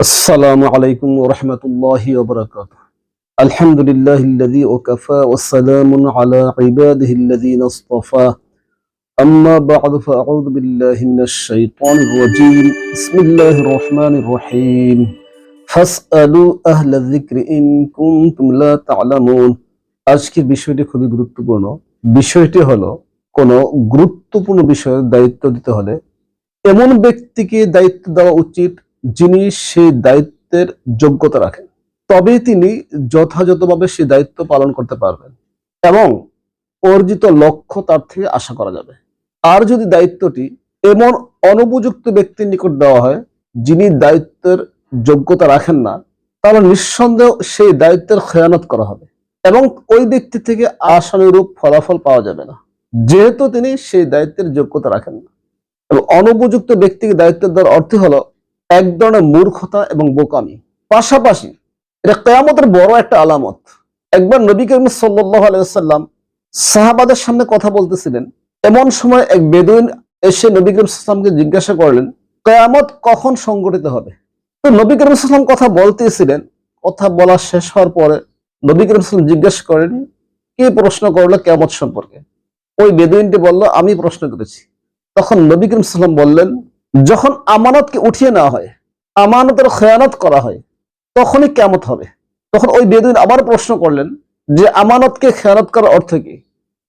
السلام عليكم ورحمة الله وبركاته الحمد لله الذي وكفى والسلام على عباده الذين اصطفى أما بعد فأعوذ بالله من الشيطان الرجيم بسم الله الرحمن الرحيم فاسألوا أهل الذكر إن كنتم لا تعلمون আজকের বিষয়টি খুবই গুরুত্বপূর্ণ বিষয়টি হলো কোনো গুরুত্বপূর্ণ বিষয়ের দায়িত্ব দিতে হলে এমন ব্যক্তিকে দায়িত্ব দেওয়া উচিত যিনি সেই দায়িত্বের যোগ্যতা রাখেন তবে তিনি যথাযথভাবে সেই দায়িত্ব পালন করতে পারবেন এবং অর্জিত লক্ষ্য তার থেকে আশা করা যাবে। আর যদি দায়িত্বটি এমন অনুপযুক্ত ব্যক্তির নিকট দেওয়া হয়, যিনি দায়িত্বের যোগ্যতা রাখেন না, তাহলে নিঃসন্দেহ সেই দায়িত্বের খেয়ানত করা হবে এবং ওই ব্যক্তি থেকে আশানুরূপ ফলাফল পাওয়া যাবে না। যেহেতু তিনি সেই দায়িত্বের যোগ্যতা রাখেন না। এবং অনুপযুক্ত ব্যক্তিকে দায়িত্ব দেওয়ার অর্থ হলো এক ধরনের মূর্খতা এবং বোকামি। পাশাপাশি এটা কেয়ামতের বড় একটা আলামত। একবার নবী করিম সাল্লাহ আলাইসাল্লাম সাহাবাদের সামনে কথা বলতেছিলেন। এমন সময় এক বেদুইন এসে নবী করিম সাল্লামকে জিজ্ঞাসা করলেন, কেয়ামত কখন সংগঠিত হবে? তো নবী করিম সাল্লাম কথা বলতেছিলেন, কথা বলা শেষ হওয়ার পরে নবী করিম সাল্লাম জিজ্ঞাসা করেন, কে প্রশ্ন করল কেয়ামত সম্পর্কে? ওই বেদুইনটি বলল, আমি প্রশ্ন করেছি। তখন নবী করিম সাল্লাম বললেন যখন আমানতকে উঠিয়ে নেওয়া হয়, আমানতের খেয়ানত করা হয়, তখনই কেমত হবে। তখন ওই বেদুইন আবার প্রশ্ন করলেন যে, আমানতকে খেয়ানত করার অর্থ কি?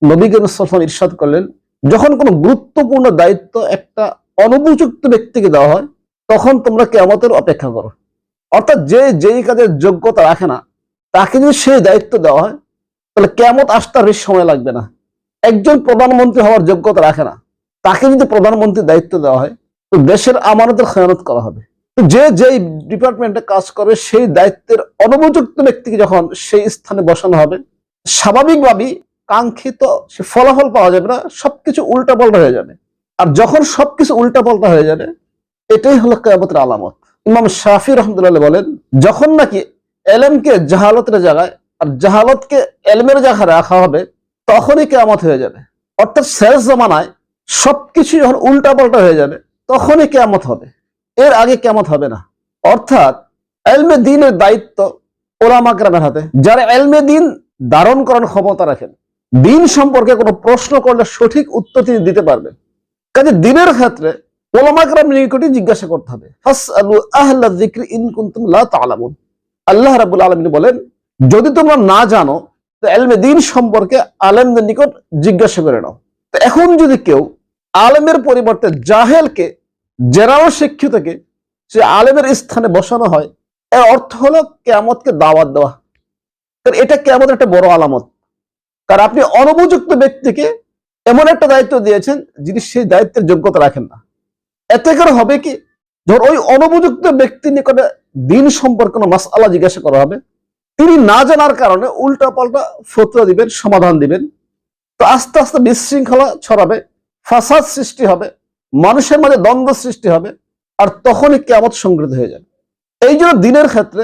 নবী করিম ইরশাদ করলেন, যখন কোনো গুরুত্বপূর্ণ দায়িত্ব একটা অনুপযুক্ত ব্যক্তিকে দেওয়া হয়, তখন তোমরা কেমতের অপেক্ষা করো। অর্থাৎ যে যেই কাজের যোগ্যতা রাখে না, তাকে যদি সেই দায়িত্ব দেওয়া হয়, তাহলে কেমত আসতে বেশি সময় লাগবে না। একজন প্রধানমন্ত্রী হওয়ার যোগ্যতা রাখে না, তাকে যদি প্রধানমন্ত্রীর দায়িত্ব দেওয়া হয় তো দেশের আমানতের খেয়ানত করা হবে। যে যেই ডিপার্টমেন্টে কাজ করে সেই দায়িত্বের অনুপযুক্ত ব্যক্তিকে যখন সেই স্থানে বসানো হবে স্বাভাবিকভাবেই কাঙ্ক্ষিত সে ফলাফল পাওয়া যাবে না, সবকিছু উল্টা পাল্টা হয়ে যাবে। আর যখন সবকিছু উল্টা পাল্টা হয়ে যাবে, এটাই হলো কেয়ামতের আলামত। ইমাম শাফি রহমতুল্লাহ বলেন, যখন নাকি এলেমকে জাহালতের জায়গায় আর জাহালতকে এলমের জায়গায় রাখা হবে, তখনই কেয়ামত হয়ে যাবে। অর্থাৎ শেষ জমানায় সবকিছু যখন উল্টা পাল্টা হয়ে যাবে তখনই কেমত হবে। এর আগে কেমত হবে না। অর্থাৎ এলমে দিনের দায়িত্ব ওলামাকরামের হাতে। যারা এলমে দিন ধারণ করার ক্ষমতা রাখেন, দিন সম্পর্কে কোনো প্রশ্ন করলে সঠিক উত্তর তিনি দিতে পারবেন। কাজে দিনের ক্ষেত্রে ওলামাকরাম নিকটই জিজ্ঞাসা করতে হবে আল্লাহ রাব্বুল আলামিন বলেন, যদি তোমরা না জানো, তো এলমে দিন সম্পর্কে আলেমদের নিকট জিজ্ঞাসা করে নাও। তো এখন যদি কেউ আলেমের পরিবর্তে জাহেলকে জেনারেল শিক্ষিতকে সে আলেমের স্থানে বসানো হয়, এর অর্থ হলো কেয়ামতকে দাওয়াত দেওয়া। কারণ এটা কেয়ামতের একটা বড় আলামত। কারণ আপনি অনুপযুক্ত ব্যক্তিকে এমন একটা দায়িত্ব দিয়েছেন যিনি সেই দায়িত্বের যোগ্যতা রাখেন না। এতে করে হবে কি? ধর ওই অনুপযুক্ত ব্যক্তির নিকটে দিন সম্পর্কে মাস মাসআলা জিজ্ঞাসা করা হবে। তিনি না জানার কারণে উল্টা পাল্টা ফতোয়া দিবেন, সমাধান দিবেন। তো আস্তে আস্তে বিশৃঙ্খলা ছড়াবে। ফাসাদ সৃষ্টি হবে, মানুষের মাঝে দ্বন্দ্ব সৃষ্টি হবে, আর তখনই কেমত সংগৃহীত হয়ে যাবে। এই জন্য দিনের ক্ষেত্রে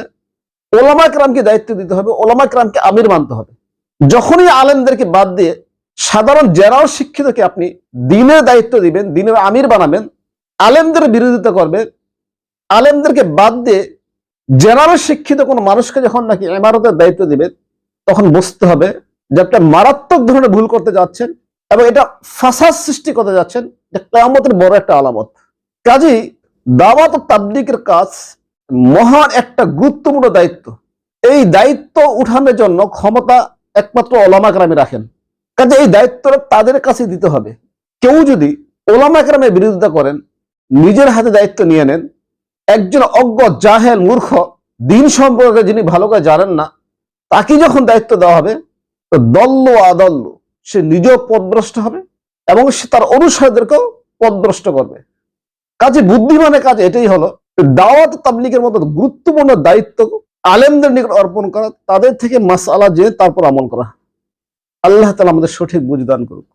ওলামা ক্রামকে দায়িত্ব দিতে হবে ওলামা ক্রামকে আমির মানতে হবে। যখনই আলেমদেরকে বাদ দিয়ে সাধারণ জেনারেল শিক্ষিতকে আপনি দিনের দায়িত্ব দিবেন, দিনের আমির বানাবেন, আলেমদের বিরোধিতা করবে আলেমদেরকে বাদ দিয়ে জেনারেল শিক্ষিত কোনো মানুষকে যখন নাকি এমারতের দায়িত্ব দিবেন, তখন বুঝতে হবে যে একটা মারাত্মক ধরনের ভুল করতে যাচ্ছেন এবং এটা ফাসাদ সৃষ্টি করতে যাচ্ছেন কেয়ামতের বড় একটা আলামত। কাজেই দাওয়াত তাবলিকের কাজ মহান একটা গুরুত্বপূর্ণ দায়িত্ব। এই দায়িত্ব উঠানোর জন্য ক্ষমতা একমাত্র ওলামাকরামে রাখেন। কাজে এই দায়িত্বটা তাদের কাছে দিতে হবে। কেউ যদি ওলামাকরামের বিরোধিতা করেন, নিজের হাতে দায়িত্ব নিয়ে নেন, একজন অজ্ঞ জাহেল মূর্খ, দিন সম্পর্কে যিনি ভালো করে জানেন না তাকে যখন দায়িত্ব দেওয়া হবে, তো দল্ল আদল্ল। সে নিজেও পদভ্রষ্ট হবে এবং সে তার অনুসারীদেরকেও পদভ্রষ্ট করবে। কাজে বুদ্ধিমানের কাজ এটাই হলো দাওয়াত তাবলিকের মতো গুরুত্বপূর্ণ দায়িত্ব আলেমদের নিকট অর্পণ করা, তাদের থেকে মাসালা জেনে তারপর আমল করা। আল্লাহ তালা আমাদের সঠিক বুঝদান করুক।